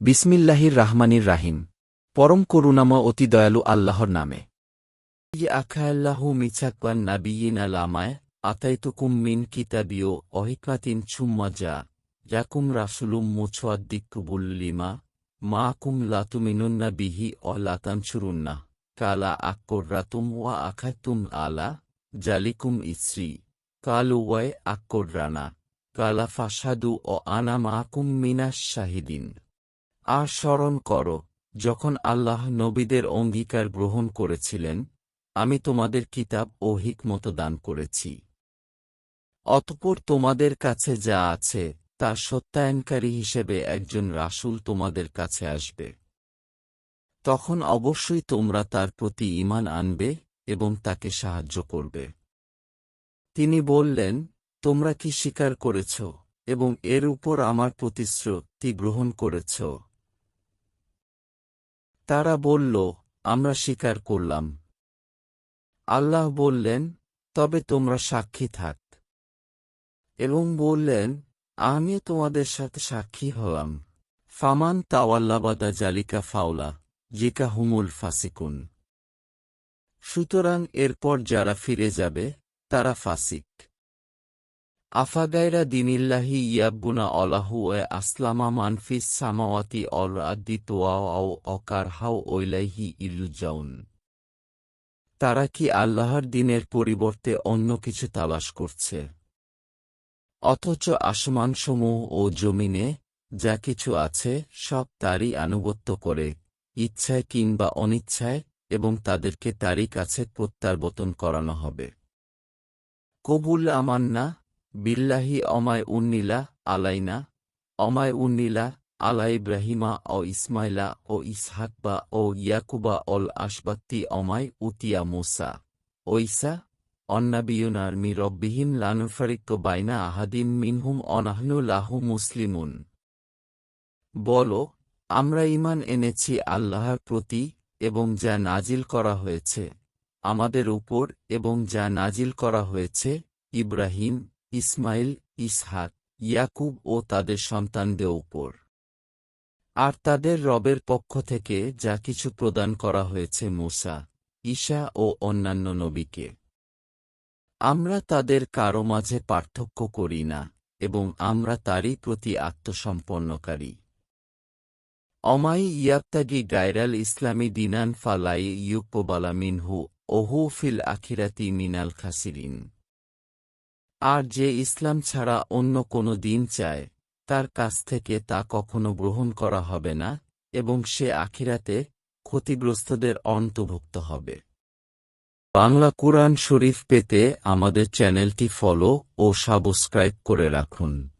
বিসমিল্লাহির রাহমানির রাহিম। পরম করুণাময় অতি দয়ালু আল্লাহর নামে। আখাল্লাহু মিছাকওয়ান নাবিয়িনা লামায় আতাইতুকুম মিন কিতাবিও অহিকাতিন ছুম্মাজা ইয়াকুম রাসুলুম মুছোয়াদ্দিকুবুল লিমা। মাকুম লাতুমিনুন্না বিহি অ লাতানসুরুন্না কালা আক্কররাতুম ওয়া আখাতুম আলা। জালিকুম ইসরি। কালু ওয়াই আক্কররানা। কালা ফাসাদু ও আনা মাকুম মিনাস শাহিদিন। আর স্মরণ কর, যখন আল্লাহ নবীদের অঙ্গীকার গ্রহণ করেছিলেন, আমি তোমাদের কিতাব ও হিকমত দান করেছি। অতপর তোমাদের কাছে যা আছে, তা সত্যায়নকারী হিসেবে একজন রাসূল তোমাদের কাছে আসবে। তখন অবশ্যই তোমরা তার প্রতি ঈমান আনবে এবং তাকে সাহায্য করবে। তিনি বললেন, তোমরা কি স্বীকার করেছ এবং এর উপর আমার প্রতিশ্রুতি গ্রহণ করেছ? তারা বলল, আমরা স্বীকার করলাম। আল্লাহ বললেন, তবে তোমরা সাক্ষী থাক। এবং বললেন, আমিও তোমাদের সাথে সাক্ষী হলাম। ফামান তাওয়াল্লাবাদা জালিকা ফাওলা, জিকা হুমুল ফাসিকুন। সুতরাং এরপর যারা ফিরে যাবে, তারা ফাসিক। আফাগাইরা দিনিল্লাহি ইয়াব্বুনা অলাহু এ আসলামা মানফিস সামাওয়াতি অল আদি তোয়াও অকার হাও ওইলাইহি ইলুজাউন তারা কি আল্লাহর দিনের পরিবর্তে অন্য কিছু তালাশ করছে? অথচ আসমানসমূহ ও জমিনে যা কিছু আছে সব তারই আনুগত্য করে, ইচ্ছায় কিংবা অনিচ্ছায়, এবং তাদেরকে তারই কাছে প্রত্যাবর্তন করানো হবে। কবুল আমান্না বিল্লাহি অমায় উন্নীলা আলাইনা অমায় উন্নীলা আলা ইব্রাহিমা ও ইসমাইলা ও ইসহাকবা ও ইয়াকুবা অল আসবাত্তি অমায় উতিয়া মুসা ঐসা অন্নাবিয়ুনার মি রব্বিহিম লানুফারিক্য বাইনা আহাদিম মিনহুম অনাহনু লাহু মুসলিমুন বল আমরা ইমান এনেছি আল্লাহর প্রতি এবং যা নাজিল করা হয়েছে। আমাদের উপর এবং যা নাজিল করা হয়েছে, ইব্রাহিম ইসমাইল, ইসহাক, ইয়াকুব ও তাদের সন্তানদের উপর। আর তাদের রবের পক্ষ থেকে যা কিছু প্রদান করা হয়েছে মুসা, ঈশা ও অন্যান্য নবীকে। আমরা তাদের কারও মাঝে পার্থক্য করি না এবং আমরা তারই প্রতি আত্মসম্পন্নকারী। অমাই ইয়াত্তাগি গায়রাল ইসলামী দিনান ফালাই ইউকবালা মিনহু ওহু ফিল আখিরাতি মিনাল খাসিরিন। আর যে ইসলাম ছাড়া অন্য কোনো দিন চায়, তার কাছ থেকে তা কখনো গ্রহণ করা হবে না, এবং সে আখিরাতে ক্ষতিগ্রস্তদের অন্তর্ভুক্ত হবে। বাংলা কোরআন শরীফ পেতে আমাদের চ্যানেলটি ফলো ও সাবস্ক্রাইব করে রাখুন।